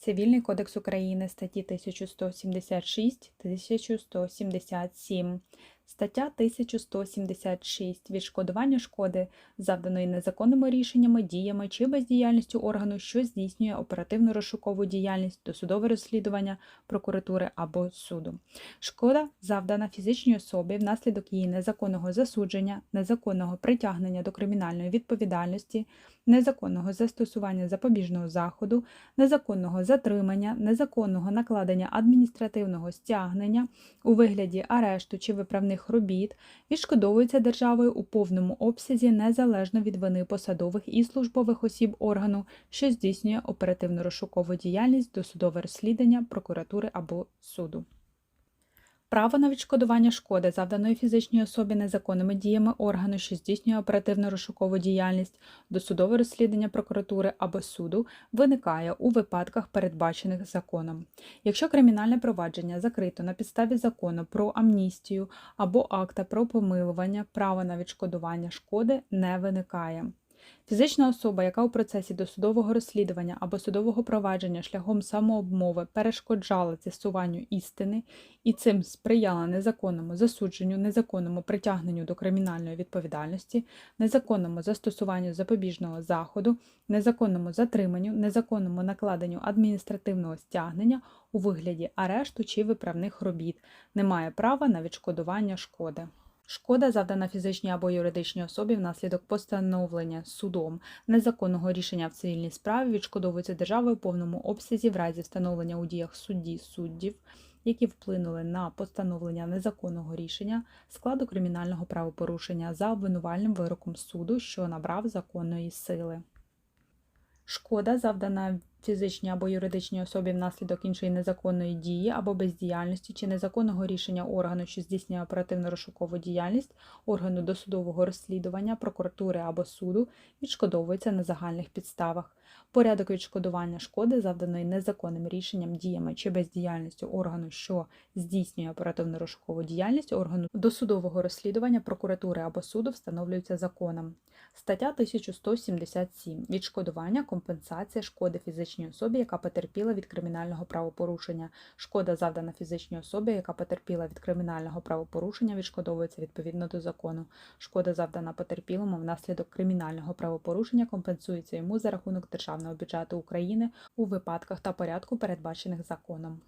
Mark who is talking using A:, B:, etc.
A: Цивільний кодекс України, статті 1176, 1177. Стаття 1176. Відшкодування шкоди, завданої незаконними рішеннями, діями чи бездіяльністю органу, що здійснює оперативно-розшукову діяльність, досудове розслідування прокуратури або суду. Шкода, завдана фізичній особі внаслідок її незаконного засудження, незаконного притягнення до кримінальної відповідальності, незаконного застосування запобіжного заходу, незаконного затримання, незаконного накладення адміністративного стягнення у вигляді арешту чи виправних робіт, відшкодовується державою у повному обсязі незалежно від вини посадових і службових осіб органу, що здійснює оперативно-розшукову діяльність, досудове розслідування прокуратури або суду. Право на відшкодування шкоди, завданої фізичній особі незаконними діями органу, що здійснює оперативно-розшукову діяльність, досудове розслідування прокуратури або суду, виникає у випадках, передбачених законом. Якщо кримінальне провадження закрито на підставі закону про амністію або акта про помилування, право на відшкодування шкоди не виникає. Фізична особа, яка у процесі досудового розслідування або судового провадження шляхом самообмови перешкоджала з'ясуванню істини і цим сприяла незаконному засудженню, незаконному притягненню до кримінальної відповідальності, незаконному застосуванню запобіжного заходу, незаконному затриманню, незаконному накладенню адміністративного стягнення у вигляді арешту чи виправних робіт, не має права на відшкодування шкоди. Шкода, завдана фізичній або юридичній особі внаслідок постановлення судом незаконного рішення в цивільній справі відшкодовується державою в повному обсязі в разі встановлення у діях судді суддів, які вплинули на постановлення незаконного рішення складу кримінального правопорушення за обвинувальним вироком суду, що набрав законної сили. Шкода, завдана фізичній або юридичній особі внаслідок іншої незаконної дії або бездіяльності чи незаконного рішення органу, що здійснює оперативно-розшукову діяльність, органу досудового розслідування, прокуратури або суду, відшкодовується на загальних підставах. Порядок відшкодування шкоди, завданої незаконним рішенням, діями чи бездіяльністю органу, що здійснює оперативно-розшукову діяльність органу досудового розслідування прокуратури або суду, встановлюється законом. Стаття 1177. Відшкодування, компенсація шкоди фізичній особі, яка потерпіла від кримінального правопорушення. Шкода, завдана фізичній особі, яка потерпіла від кримінального правопорушення, відшкодовується відповідно до закону. Шкода, завдана потерпілому внаслідок кримінального правопорушення, компенсується йому за рахунок державного бюджету України у випадках та порядку, передбачених законом.